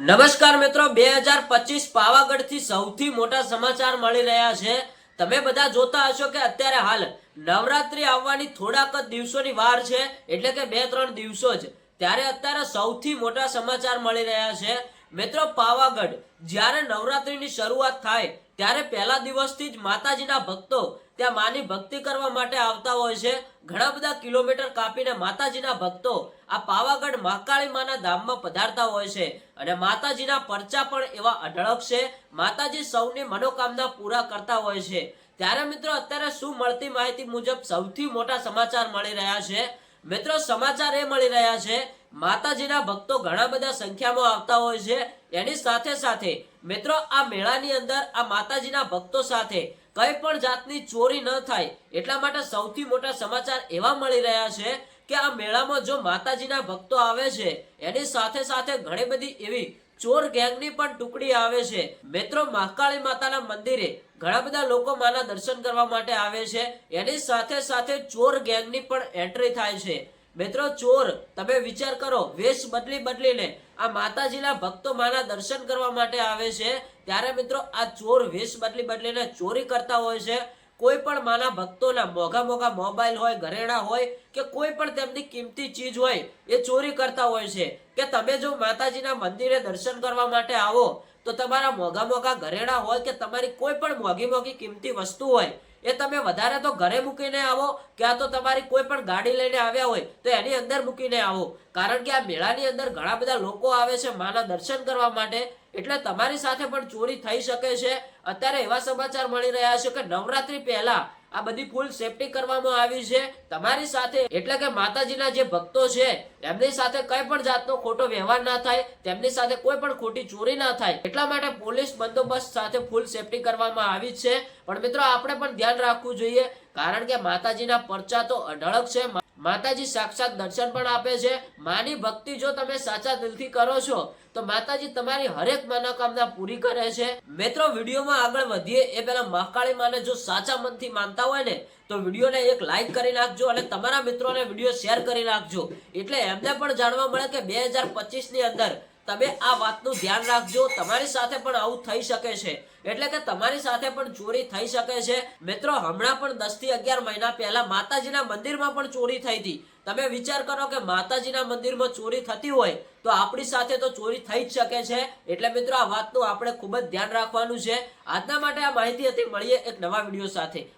નમસ્કાર મિત્રો, બે હજાર પચીસ પાવાગઢથી સૌથી મોટા સમાચાર મળી રહ્યા છે. તમે બધા જોતા હશો કે અત્યારે હાલ નવરાત્રી આવવાની થોડાક જ દિવસોની વાર છે, એટલે કે બે ત્રણ દિવસો જ. ત્યારે અત્યારે સૌથી મોટા સમાચાર મળી રહ્યા છે. મિત્રો, પાવાગઢ, જ્યારે નવરાત્રીની શરૂઆત થાય ત્યારે પહેલા દિવસથી જ માતાજીના ભક્તો ત્યાં માની ભક્તિ કરવા માટે આવતા હોય છે. ઘણા બધા કિલોમીટર કાપીને માતાજીના ભક્તો આ પાવાગઢ મહાકાળી માના ધામમાં પધારતા હોય છે અને માતાજીના પરચા પણ એવા અઢળક છે. માતાજી સૌની મનોકામના પૂરા કરતા હોય છે. ત્યારે મિત્રો અત્યારે શું મળતી માહિતી મુજબ સૌથી મોટા સમાચાર મળી રહ્યા છે? મિત્રો સમાચાર એ મળી રહ્યા છે માતાજીના ભક્તો ઘણા બધા સંખ્યામાં આવતા હોય છે. એની સાથે સાથે મિત્રો, આ મેળાની અંદર આ માતાજીના ભક્તો સાથે કઈ પણ જાતની ચોરી ન થાય. એટલા માટે સૌથી મોટા સમાચાર એવા મળી રહ્યા છે કે આ મેળામાં જો માતાજીના ભક્તો આવે છે, એની સાથે સાથે ઘણી બધી એવી ચોર ગેંગની પણ ટુકડી આવે છે. મિત્રો, મહાકાળી માતાના મંદિરે ઘણા બધા લોકો માના દર્શન કરવા માટે આવે છે. એની સાથે સાથે ચોર ગેંગની પણ એન્ટ્રી થાય છે. મિત્રો, ચોર, તમે વિચાર કરો, વેશ બદલી બદલીને આ માતાજીના ભક્તો માના દર્શન કરવા માટે આવે છે. ત્યારે મિત્રો, આ ચોર વેશ બદલી બદલીને ચોરી કરતા હોય છે. કોઈ પણ માના ભક્તોના મોઘા મોઘા મોબાઈલ હોય, ઘરેણા હોય કે કોઈ પણ તેમની કિંમતી ચીજ હોય, એ ચોરી કરતા હોય છે. કે તમે જો માતાજીના મંદિરે દર્શન કરવા માટે આવો, તો તમારા મોઘા મોઘા ઘરેણા હોય કે તમારી કોઈ પણ મોઘી મોઘી કિંમતી વસ્તુ હોય એ તમે વધારે તો ઘરે મૂકીને આવો, કે આ તો તમારી કોઈ પણ ગાડી લઈને આવ્યા હોય, તો એની અંદર મૂકીને આવો. કારણ કે આ મેળાની અંદર ઘણા બધા લોકો આવે છે માના દર્શન કરવા માટે, એટલે તમારી સાથે પણ ચોરી થઈ શકે છે. અત્યારે એવા સમાચાર મળી રહ્યા છે કે નવરાત્રી પહેલા આ બધી ફૂલ સેફટી કરવામાં આવી છે. તમારી સાથે, એટલે કે માતાજીના જે ભક્તો છે, એમની સાથે કઈ પણ જાતનો ખોટો વ્યવહાર ના થાય, તેમની સાથે કોઈ પણ ખોટી ચોરી ના થાય, એટલા માટે પોલીસ બંદોબસ્ત સાથે ફૂલ સેફટી કરવામાં આવી છે. પણ મિત્રો, આપણે પણ ધ્યાન રાખવું જોઈએ, કારણ કે માતાજીના પરચા તો અઢળક છે માતાજી સાક્ષાત દર્શન પણ આપે છે. માની ભક્તિ જો તમે સાચા દિલથી કરો છો, તો માતાજી તમારી હરેક મનોકામના પૂરી કરે છે. મિત્રો, વિડીયોમાં આગળ વધીએ એ પહેલા મહાકાળી માને જો સાચા મનથી માનતા હોય ને, તો વિડીયોને એક લાઈક કરી નાખજો અને તમારા મિત્રોને વીડિયો શેર કરી નાખજો. એટલે એમને પણ જાણવા મળે કે બે હજાર પચીસની અંદર તમે આ વાતનું ધ્યાન રાખજો. તમારી સાથે પણ આવું થઈ શકે છે. એટલે કે તમારી સાથે પણ ચોરી થઈ શકે છે. મિત્રો, હમણાં પણ દસથી અગિયાર મહિના પહેલા માતાજીના મંદિરમાં પણ ચોરી થઈ હતી. તમે વિચાર કરો કે માતાજીના મંદિરમાં ચોરી થતી હોય તો આપણી સાથે તો ચોરી થઈ જ શકે છે. એટલે મિત્રો, આ વાતનું આપણે ખૂબ જ ધ્યાન રાખવાનું છે. આજના માટે આ માહિતી હતી. મળીએ એક નવા વીડિયો સાથે.